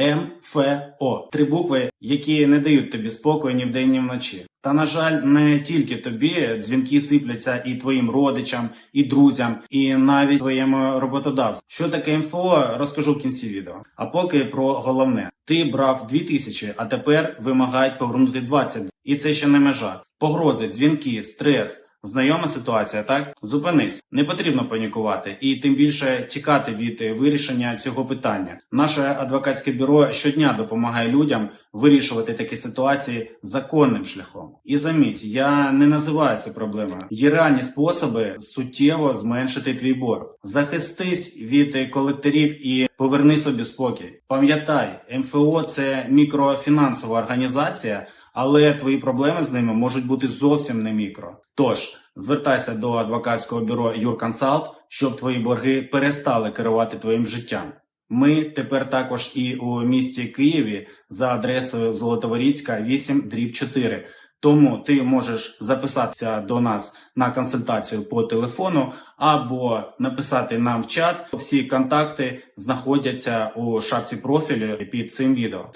МФО. Три букви, які не дають тобі спокою ні вдень, ні вночі. Та на жаль, не тільки тобі дзвінки сипляться і твоїм родичам, і друзям, і навіть твоєму роботодавцю. Що таке МФО, розкажу в кінці відео. А поки про головне: ти брав 2000, а тепер вимагають повернути 20. І це ще не межа. Погрози, дзвінки, стрес. Знайома ситуація, так? Зупинись, не потрібно панікувати і тим більше тікати від е, вирішення цього питання. Наше адвокатське бюро щодня допомагає людям вирішувати такі ситуації законним шляхом. І заміть, я не називаю це проблемою. Є реальні способи суттєво зменшити твій борг. Захистись від е, колекторів і поверни собі спокій. Пам'ятай, МФО це мікрофінансова організація але твої проблеми з ними можуть бути зовсім не мікро. Тож звертайся до адвокатського бюро Юрконсалт, щоб твої борги перестали керувати твоїм життям. Ми тепер також і у місті Києві за адресою Золотоворіцька 8 дріб 4. Тому ти можеш записатися до нас на консультацію по телефону або написати нам в чат. Всі контакти знаходяться у шапці профілю під цим відео.